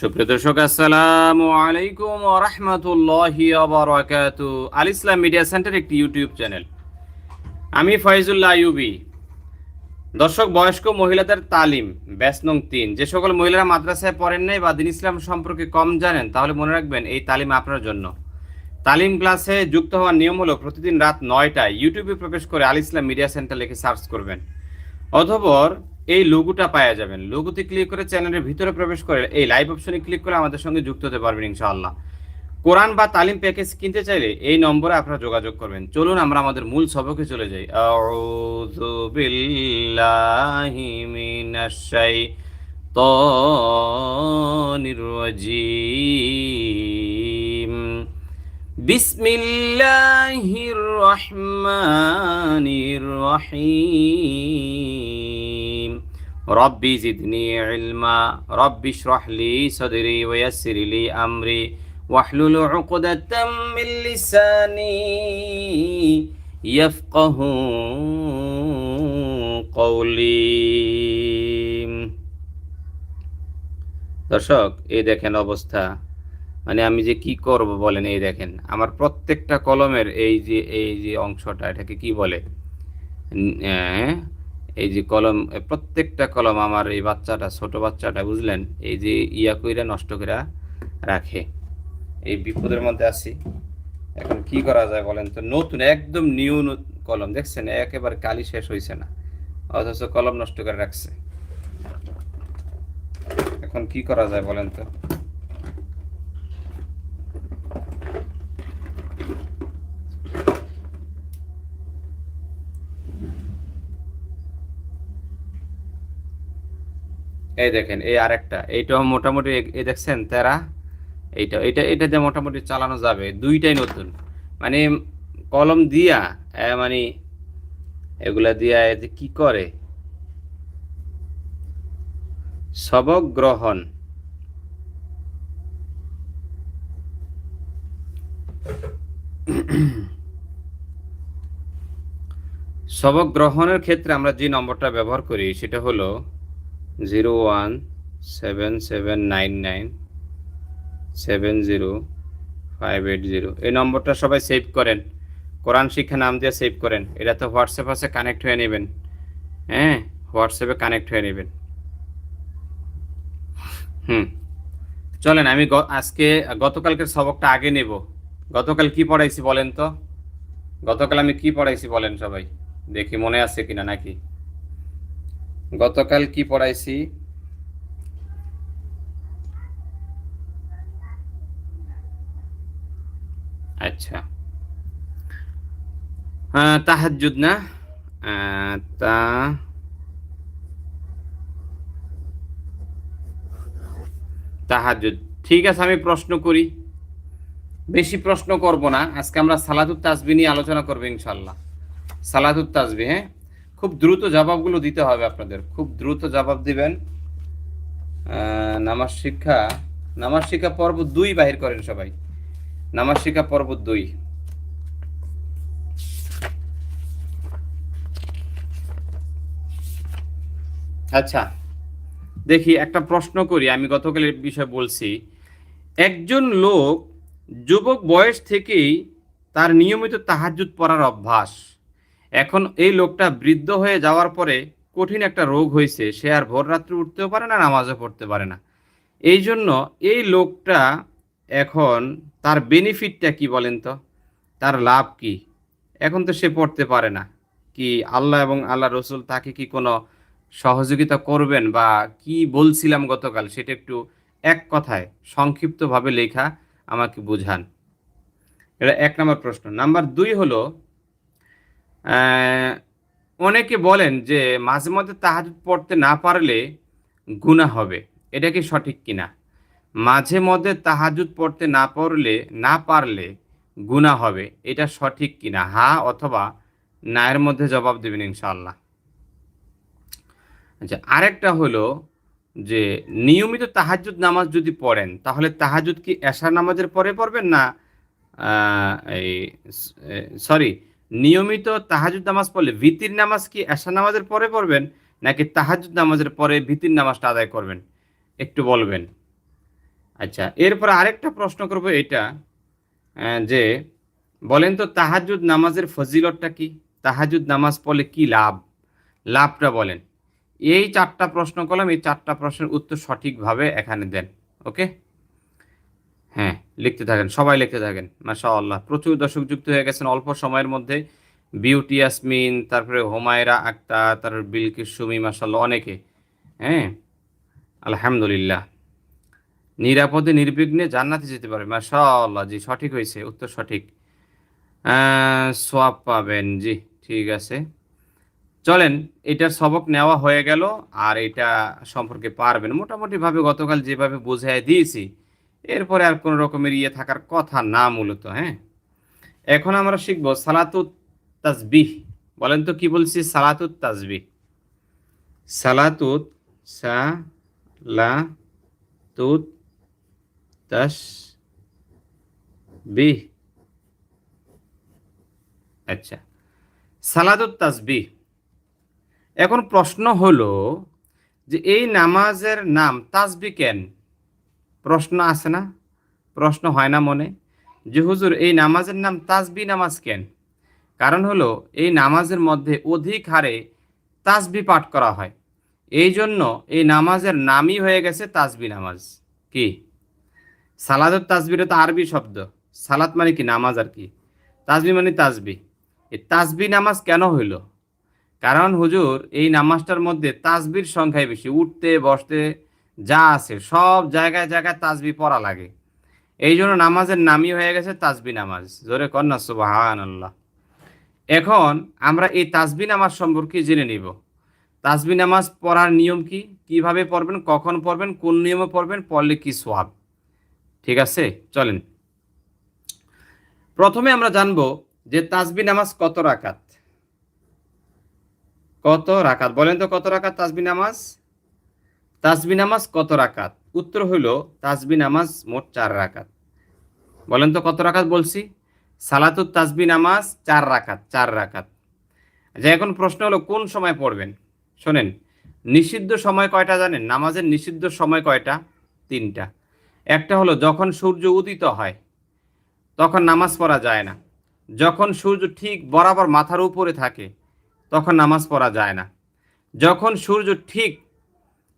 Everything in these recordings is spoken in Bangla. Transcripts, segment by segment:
সুপ্রিয় দর্শক, আসসালামু আলাইকুম রহমতুল্লাহি আবরাকাত আল ইসলাম মিডিয়া সেন্টার একটি ইউটিউব চ্যানেল। আমি ফয়জুল্লাহ আইয়ুবি। দর্শক, বয়স্ক মহিলাদের তালিম, ব্যাস নং তিন। যে সকল মহিলারা মাদ্রাসায় পড়েন নাই বা দিন ইসলাম সম্পর্কে কম জানেন, তাহলে মনে রাখবেন এই তালিম আপনার জন্য। তালিম ক্লাসে যুক্ত হওয়ার নিয়ম হলো প্রতিদিন রাত নয়টায় ইউটিউবে প্রবেশ করে আল ইসলাম মিডিয়া সেন্টার লিখে সার্চ করবেন। অথবর এই লোগোটা পাওয়া যাবেন লোগোতে ক্লিক করে চ্যানেলের ভিতরে প্রবেশ করে এই লাইভ অপশনে ক্লিক করে আমাদের সঙ্গে যুক্ত হতে পারবেন ইনশাআল্লাহ। কোরআন বা তালিম প্যাকেজ কিনতে চাইলে এই নম্বরে আপনারা যোগাযোগ করবেন। চলুন আমরা আমাদের মূল সবকে চলে যাই। আউযু বিল্লাহি মিনাশ শাইতানির রাজিম। বিসমিল্লাহির রহমানির রহিম ربي زدني علما ربي اشرح لي صدري ويسر لي أمري واحلل عقدة من لساني يفقه قولي দর্শক এই দেখেন অবস্থা মানে আমি যে কি করব বলেন, এই দেখেন, আমার প্রত্যেকটা কলমের এই যে এই যে অংশটা, এটাকে কি বলে? এই যে কলম, প্রত্যেকটা কলম আমার এই বাচ্চাটা, ছোট বাচ্চাটা, বুঝলেন? এই যে ইয়া কইরা, নষ্ট করে রাখে। এই বিপদের মধ্যে আছি। এখন কি করা যায় বলেন তো? নতুন, একদম নিউ কলম, দেখছেন? একেবারে কালি শেষ হয়েছে না। অথচ কলম নষ্ট করে রাখছে। এখন কি করা যায় বলেন তো? এই দেখেন, এই আরেকটা। এইটাও মোটামুটি, এই দেখছেন, তেরা। এইটা এটা এটা যে মোটামুটি চালানো যাবে। দুইটাই নতুন। মানে কলম দিয়া মানে এগুলা দিয়া যে কি করে? সবক গ্রহণ সবক গ্রহণের ক্ষেত্রে আমরা যে নম্বরটা ব্যবহার করি, সেটা হলো zero one seven seven nine nine seven zero five eight zero এই নম্বরটা সবাই সেভ করেন। কোরআন শিক্ষা নাম দিয়ে সেভ করেন। এটা তো হোয়াটসঅ্যাপ আছে কানেক্ট হয়ে নেবেন। হ্যাঁ হোয়াটসঅ্যাপে কানেক্ট হয়ে নেবেন। হুম। চলেন, আমি আজকে গতকালকের সবকটা আগে নেব। গতকাল কি পড়াইছি বলেন তো? গতকাল আমি কি পড়াইছি বলেন সবাই? দেখি মনে আছে কিনা নাকি? গতকাল কি পড়াইছি? আচ্ছা। হ্যাঁ তাহাজ্জুদ না? তা তাহাজ্জুদ। ঠিক আছে, আমি প্রশ্ন করি। বেশি প্রশ্ন করব না। আজকে আমরা সালাতুত তাসবি নিয়ে আলোচনা করব ইনশাল্লাহ সালাদুত তাসবি হ্যাঁ? খুব দ্রুত জবাবগুলো দিতে হবে আপনাদের। খুব দ্রুত জবাব দিবেন। নামাজ শিক্ষা নামাজ শিক্ষা পর্ব দুই বাহির করেন সবাই। নামাজ শিক্ষা পর্ব দুই। আচ্ছা দেখি একটা প্রশ্ন করি, আমি গতকাল এর বিষয়ে বলছি। একজন লোক যুবক বয়স থেকেই তার নিয়মিত তাহাজ্জুদ পড়ার অভ্যাস। এখন এই লোকটা বৃদ্ধ হয়ে যাওয়ার পরে কঠিন একটা রোগ হয়েছে। সে আর ভোর রাত্রে উঠতেও পারে না, নামাজও পড়তে পারে না। এই জন্য এই লোকটা এখন তার বেনিফিটটা কি বলেন তো? তার লাভ কি? এখন তো সে পড়তে পারে না। কি আল্লাহ এবং আল্লাহ রসুল তাকে কি কোনো সহযোগিতা করবেন বা কি বলছিলাম গতকাল সেটা একটু এক কথায় সংক্ষিপ্তভাবে লেখা আমাকে বুঝান। এটা এক নম্বর প্রশ্ন। নাম্বার দুই হলো অনেকে বলেন যে মাঝে মধ্যে তাহাজুদ পড়তে না পারলে গুনাহ হবে। এটা কি সঠিক কিনা? মাঝে মধ্যে তাহাজুদ পড়তে না পড়লে, না পারলে গুনাহ হবে। এটা সঠিক কিনা? হা অথবা না এর মধ্যে জবাব দেবেন ইনশাল্লাহ আচ্ছা আরেকটা হলো যে নিয়মিত তাহাজ্জুদ নামাজ যদি পড়েন, তাহলে তাহাজুদ কি এশার নামাজের পরে পড়বেন না এই সরি নিয়মিত তাহাজুদ নামাজ পড়লে ভিতির নামাজ কি এশার নামাজের পরে পড়বেন, নাকি তাহাজুদ নামাজের পরে ভিতির নামাজটা আদায় করবেন? একটু বলবেন। আচ্ছা এরপর আরেকটা প্রশ্ন করব এটা যে বলেন তো তাহাজুদ নামাজের ফজিলতটা কি? তাহাজুদ নামাজ পড়লে কি লাভ? লাভটা বলেন। এই চারটা প্রশ্ন করলাম, এই চারটা প্রশ্নের উত্তর সঠিকভাবে এখানে দেন, ওকে? হ্যাঁ লিখতে থাকেন, সবাই লিখতে থাকেন মাশা আল্লাহ প্রচুর দর্শক যুক্ত হয়ে গেছেন অল্প সময়ের মধ্যে। বিউটি ইয়াসমিন, তারপরে হোমায়রা আক্তার, তারপর বিলকিস সুমি মাসাল্লাহ অনেকে। হ্যাঁ আলহামদুলিল্লাহ। নিরাপদে, নির্বিঘ্নে জান্নাতে যেতে পারবে মাশাআল্লাহ, জি, সঠিক হয়েছে, উত্তর সঠিক। সোয়াব পাবেন, জি, ঠিক আছে। চলেন, এটার সবক নেওয়া হয়ে গেল, আর এটা সম্পর্কে পারবেন। মোটামুটি ভাবে গতকাল যেভাবে বুঝাই দিয়েছি এরপরে আর কোনো রকমের ইয়ে থাকার কথা না মূলত হ্যাঁ? এখন আমরা শিখব সালাতুত তাজবিহ বলেন তো কি বলছি? সালাতুত তাসবিহ। সালাতুত সা লা তুত তাস আচ্ছা সালাদুত তাসবিহ। এখন প্রশ্ন হলো যে এই নামাজের নাম তাজবি কেন? প্রশ্ন আসে না? প্রশ্ন হয় না মনে। যে হুজুর, এই নামাজের নাম তাসবি নামাজ কেন? কারণ হলো, এই নামাজের মধ্যে অধিক হারে তাসবি পাঠ করা হয়। এই জন্য এই নামাজের নামই হয়ে গেছে তাসবি নামাজ। কি? সালাদুত তাসবির তো আরবি শব্দ। সালাত মানে কি? নামাজ আর কি। তাজবি মানে তাজবি এই তাসবি নামাজ কেন হইল? কারণ হুজুর, এই নামাজটার মধ্যে তাজবির সংখ্যাই বেশি। উঠতে, বসতে যা আছে, সব জায়গায় জায়গায় তাসবি পড়া লাগে। এই জন্য নামাজের নামই হয়ে গেছে তাসবি নামাজ। জোরে কন্যা সুবাহান আল্লাহ এখন আমরা এই তাসবি নামাজ সম্পর্কে জেনে নিব। তাসবি নামাজ পড়ার নিয়ম কি? কীভাবে পড়বেন? কখন পড়বেন? কোন নিয়মে পড়বেন? পড়লে কি সোয়াব ঠিক আছে? চলেন। প্রথমে আমরা জানব যে তাসবি নামাজ কত রাকাত। কত রাকাত? বলেন তো কত রাকাত তাসবি নামাজ? তাসবি নামাজ কত রাকাত? উত্তর হইল, তাসবি নামাজ মোট চার রাকাত। বলেন তো কত রাকাত বলছি? সালাতুত তাসবি নামাজ চার রাকাত চার রাকাত। আচ্ছা এখন প্রশ্ন হলো, কোন সময় পড়বেন? শোনেন, নিষিদ্ধ সময় কয়টা জানেন? নামাজের নিষিদ্ধ সময় কয়টা? তিনটা। একটা হলো, যখন সূর্য উদিত হয়, তখন নামাজ পড়া যায় না। যখন সূর্য ঠিক বরাবর মাথার উপরে থাকে, তখন নামাজ পড়া যায় না। যখন সূর্য ঠিক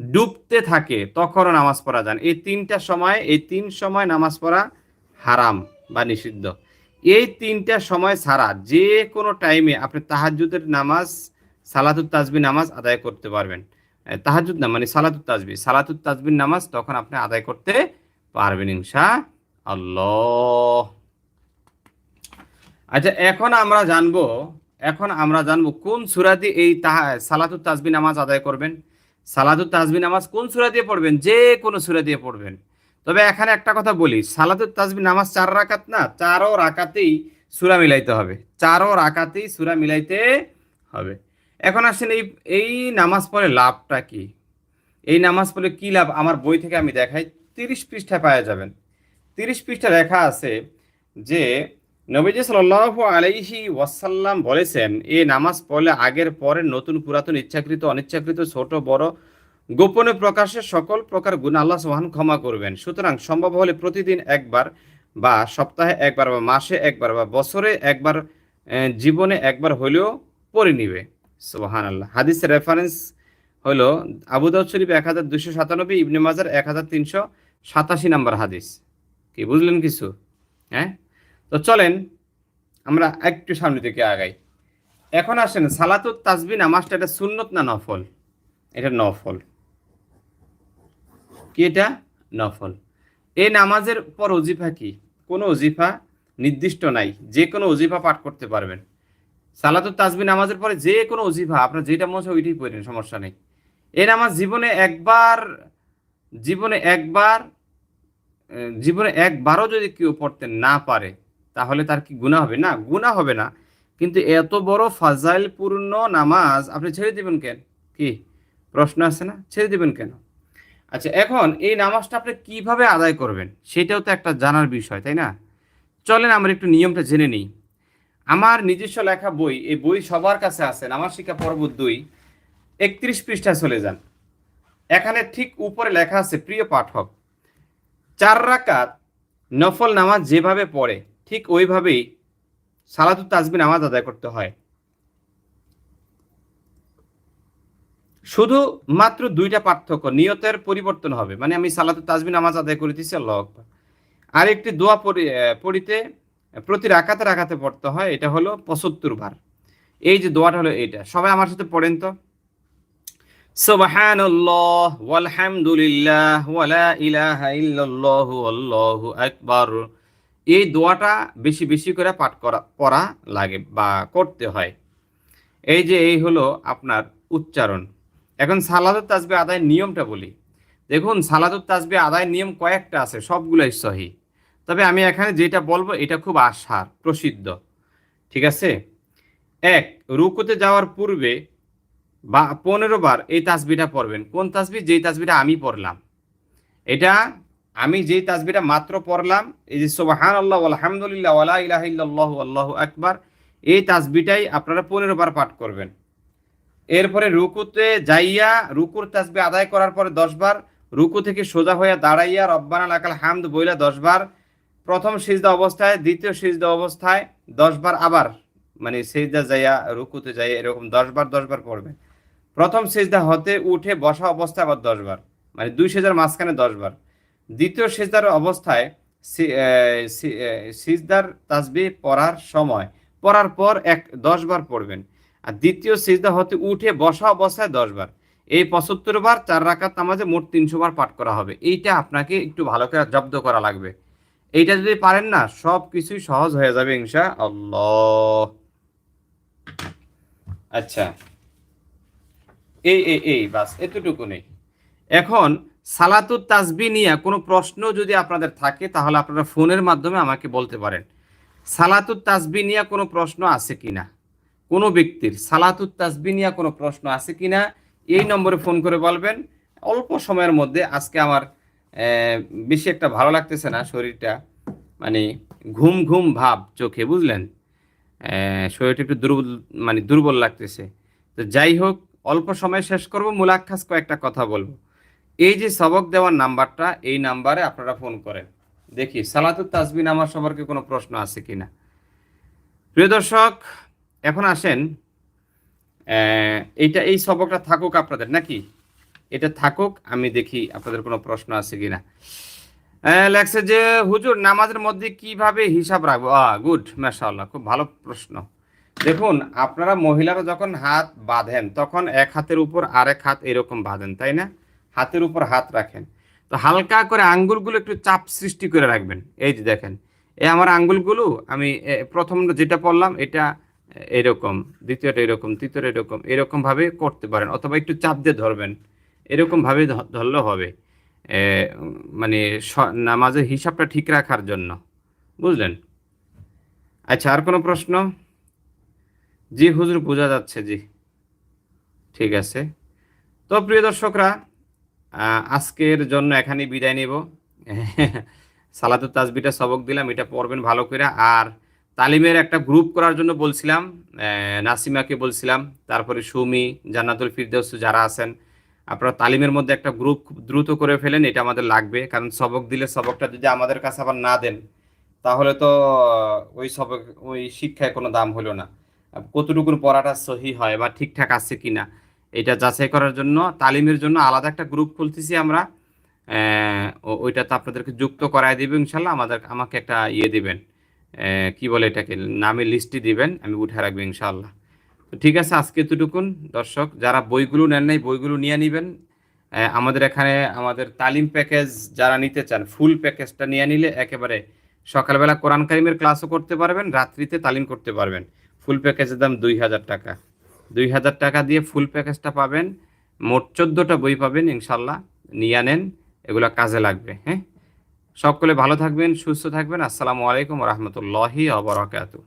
ডুবতে থাকে, তখনও নামাজ পড়া যান এই তিনটা সময়, এই তিন সময় নামাজ পড়া হারাম বা নিষিদ্ধ। এই তিনটা সময় ছাড়া যে কোনো টাইমে আপনি তাহাজুদের নামাজ, সালাতুত তাজবি নামাজ আদায় করতে পারবেন। তাহাজুদ না মানে সালাতুত তাজবি সালাতুত তাজবির নামাজ তখন আপনি আদায় করতে পারবেন ইনশা আল্লাহ আচ্ছা এখন আমরা জানব, এখন আমরা জানব কোন সুরা দিয়ে এই তাহা, সালাতুত তাজবি নামাজ আদায় করবেন? সালাতুত তাজবি নামাজ কোন সুরা দিয়ে পড়বেন? যে কোনো সুরা দিয়ে পড়বেন। তবে এখানে একটা কথা বলি, সালাতুত তাজবি নামাজ চার রাকাত না, চারও রাকাতেই সুরা মিলাইতে হবে। চারও রাকাতেই সুরা মিলাইতে হবে। এখন আসেন এই এই নামাজ পড়ে লাভটা কি? এই নামাজ পড়লে কি লাভ? আমার বই থেকে আমি দেখাই, তিরিশ পৃষ্ঠা পাওয়া যাবেন। তিরিশ পৃষ্ঠা লেখা আছে যে নবীজি সাল্লাহ আলাইহি ওয়াসাল্লাম বলেছেন, এই নামাজ পড়লে আগের পরে নতুন পুরাতন ইচ্ছাকৃত, অনিচ্ছাকৃত, ছোট, বড়, গোপনে প্রকাশে সকল প্রকার গুণ আল্লাহ সোহান ক্ষমা করবেন। সুতরাং সম্ভব হলে প্রতিদিন একবার বা সপ্তাহে একবার বা মাসে একবার বা বছরে একবার জীবনে একবার হলেও পড়ে নিবে। সোহান আল্লাহ হাদিসের রেফারেন্স হলো আবু দাউদ শরীফ এক হাজার দুশো সাতানব্বই, ইবনে মাজার এক হাজার তিনশো সাতাশি নাম্বার হাদিস। কি, বুঝলেন কিছু? হ্যাঁ? তো চলেন, আমরা একটু সামনে থেকে আগাই। এখন আসেন, সালাতুত তাসবি নামাজটা এটা সুন্নত না নফল? এটা নফল। কি এটা? নফল। এই নামাজের পর অজিফা কি? কোনো অজিফা নির্দিষ্ট নাই, যে কোনো অজিফা পাঠ করতে পারবেন। সালাতুত তাসবি নামাজের পরে যে কোনো অজিফা, আপনার যেটা মনে হয় ওইটাই পড়েন, সমস্যা নেই। এই নামাজ জীবনে একবার জীবনে একবার জীবনে একবারও যদি কেউ পড়তে না পারে তাহলে তার কি গুণা হবে? না গুণা হবে না। কিন্তু এত বড় ফাজাইলপূর্ণ নামাজ আপনি ছেড়ে দিবেন কেন? কি? প্রশ্ন আছে না? ছেড়ে দিবেন কেন? আচ্ছা এখন এই নামাজটা আপনি কীভাবে আদায় করবেন? সেটাও তো একটা জানার বিষয়, তাই না? চলেন আমরা একটু নিয়মটা জেনে নিই। আমার নিজস্ব লেখা বই, এই বই সবার কাছে আছে আমার শিক্ষা পর্ব দুই, একত্রিশ পৃষ্ঠায় চলে যান। এখানে ঠিক উপরে লেখা আছে, প্রিয় পাঠক, চার রাকাত নফল নামাজ যেভাবে পড়ে ঠিক ওইভাবেই সালাতুত তাজবি নামাজ আদায় করতে হয়। শুধু মাত্র দুইটা পার্থক্য, নিয়তের পরিবর্তন হবে। মানে আমি সালাতুত তাজবি নামাজ আদায় করিতেছি আল্লাহ আর একটি দোয়া পড়িতে প্রতি রাকাতে রাকাতে পড়তে হয়, এটা হলো পঁচাত্তর বার। এই যে দোয়াটা হলো এইটা। সবাই আমার সাথে পড়েন তো। সুবহানাল্লাহ, ওয়ালহামদুলিল্লাহ ওয়ালা ইলাহা ইল্লাল্লাহু, আল্লাহু আকবার। এই দোয়াটা বেশি বেশি করে পাঠ করা, পড়া লাগে বা করতে হয়। এই যে এই হলো আপনার উচ্চারণ। এখন সালাদুত তাসবি আদায়ের নিয়মটা বলি। দেখুন, সালাদুত তাসবি আদায়ের নিয়ম কয়েকটা আছে, সবগুলোই সহি। তবে আমি এখানে যেটা বলব, এটা খুব আশার, প্রসিদ্ধ। ঠিক আছে? এক, রুকুতে যাওয়ার পূর্বে বা পনেরো বার এই তাসবিটা পড়বেন। কোন তাসবি? যেই তাসবিটা আমি পড়লাম। এটা আমি যেই তাসবিটা মাত্র পড়লাম, এই যে সোবাহান আল্লাহ আলহামদুলিল্লাহ ওয়ালা ইলাহ ইল্লাল্লাহু আল্লাহু আকবার, এই তাসবিটাই আপনারা পনেরো বার পাঠ করবেন। এরপরে রুকুতে যাইয়া, রুকুর তাসবি আদায় করার পরে দশ বার, রুকু থেকে সোজা হইয়া দাঁড়াইয়া রব্বানা লাকাল হামদ বইলা দশ বার, প্রথম সিজদা অবস্থায়, দ্বিতীয় সিজদা অবস্থায় দশ বার আবার মানে সিজদা যাইয়া, রুকুতে যাইয়া এরকম দশ বার দশ বার পড়বেন। প্রথম সিজদা হতে উঠে বসা অবস্থায় আবার দশ বার মানে দুই সেজার মাঝখানে দশ বার। দ্বিতীয় সিজদার অবস্থায় সিজদার তাসবি পড়ার সময়, পড়ার পর এক দশ বার পড়বেন। আর দ্বিতীয় সিজদা হতে উঠে বসা অবস্থায় দশ বার। এই পঁচাত্তর বার চার রাকাত নামাজে মোট তিনশো বার পাঠ করা হবে। এইটা আপনাকে একটু ভালো করে জব্দ করা লাগবে। এইটা যদি পারেন না, সব কিছুই সহজ হয়ে যাবে ইনশা আল্লাহ আচ্ছা। এই এই এই, বাস, এতটুকু নেই। এখন সালাতুত তাসবি নিয়ে কোনো প্রশ্ন যদি আপনাদের থাকে, তাহলে আপনারা ফোনের মাধ্যমে আমাকে বলতে পারেন। সালাতুত তাসবি নিয়ে কোনো প্রশ্ন আছে কি না? কোনো ব্যক্তির সালাতুত তাসবি নিয়ে কোনো প্রশ্ন আছে কিনা এই নম্বরে ফোন করে বলবেন। অল্প সময়ের মধ্যে আজকে আমার বেশি একটা ভালো লাগতেছে না শরীরটা। মানে ঘুম ঘুম ভাব চোখে, বুঝলেন? শরীরটা একটু দুর্বল মানে দুর্বল লাগতেছে। তো যাই হোক, অল্প সময় শেষ করব মুলাক্ষাস কয়েকটা কথা বলব। এই যে সবক দেওয়ার নাম্বারটা, এই নাম্বারে আপনারা ফোন করেন। দেখি, সালাতুত তাসবি নামাজ সম্পর্কে কোনো প্রশ্ন আছে কিনা? প্রিয় দর্শক, এখন আসেন এইটা, এই সবকটা থাকুক আপনাদের, নাকি? এটা থাকুক, আমি দেখি আপনাদের কোনো প্রশ্ন আছে কি না লেখছে যে, হুজুর, নামাজের মধ্যে কীভাবে হিসাব রাখব? আ গুড, মাশাআল্লাহ, খুব ভালো প্রশ্ন। দেখুন, আপনারা মহিলারা যখন হাত বাঁধেন, তখন এক হাতের উপর আরেক হাত এরকম বাঁধেন, তাই না? হাতের উপর হাত রাখেন। তো হালকা করে আঙ্গুলগুলো একটু চাপ সৃষ্টি করে রাখবেন। এই যে দেখেন, এই আমার আঙ্গুলগুলো আমি প্রথম যেটা পড়লাম, এটা এরকম, দ্বিতীয়টা এরকম, তৃতীয়টা এরকম এরকম ভাবে করতে পারেন অথবা একটু চাপ দিয়ে ধরবেন। এরকম ভাবে ধ- ধরলেও হবে। মানে নামাজের হিসাবটা ঠিক রাখার জন্য। বুঝলেন? আচ্ছা আর কোনো প্রশ্ন? জি, হুজুর, বোঝা যাচ্ছে, জি। ঠিক আছে। তো প্রিয় দর্শকরা আজকের জন্য এখানেই বিদায় নেব। সালাতুত তাসবিটা সবক দিলাম, এটা পড়বেন ভালো করে। আর তালিমের একটা গ্রুপ করার জন্য বলছিলাম নাসিমাকে বলছিলাম, তারপরে সুমি, জান্নাতুল ফিরদৌস যারা আছেন, আপনারা তালিমের মধ্যে একটা গ্রুপ খুব দ্রুত করে ফেলেন, এটা আমাদের লাগবে। কারণ সবক দিলে সবকটা যদি আমাদের কাছে আবার না দেন, তাহলে তো ওই সবক, ওই শিক্ষায় কোনো দাম হলো না। কতটুকুর পড়াটা সহি হয় বা ঠিকঠাক আছে কিনা? এটা যাচাই করার জন্য তালিমের জন্য আলাদা একটা গ্রুপ খুলতেছি আমরা। আহ, ও- ওইটাতে আপনাদেরকে যুক্ত করায় দিবে ইনশাল্লাহ। আমাদের আমাকে একটা ইয়ে দিবেন। কি বলে এটাকে? নামে লিস্টটি দিবেন আমি উঠে রাখব ইনশাল্লাহ। তো ঠিক আছে আজকে এতটুকুন। দর্শক যারা বইগুলো নেন নাই বইগুলো নিয়ে নেবেন। আমাদের এখানে আমাদের তালিম প্যাকেজ যারা নিতে চান ফুল প্যাকেজটা নিয়ে নিলে একেবারে সকালবেলা কোরআন কারিমের ক্লাসও করতে পারবেন রাত্রিতে তালিম করতে পারবেন। ফুল প্যাকেজের দাম দুই হাজার টাকা। দুই হাজার টাকা দিয়ে ফুল প্যাকেজটা পাবেন। মোট চোদ্দোটা বই পাবেন ইনশাল্লাহ, নিয়ে নেন এগুলো কাজে লাগবে হ্যাঁ? সকলে ভালো থাকবেন, সুস্থ থাকবেন। আসসালামু আলাইকুম রহমতুল্লাহি আবরাকাতু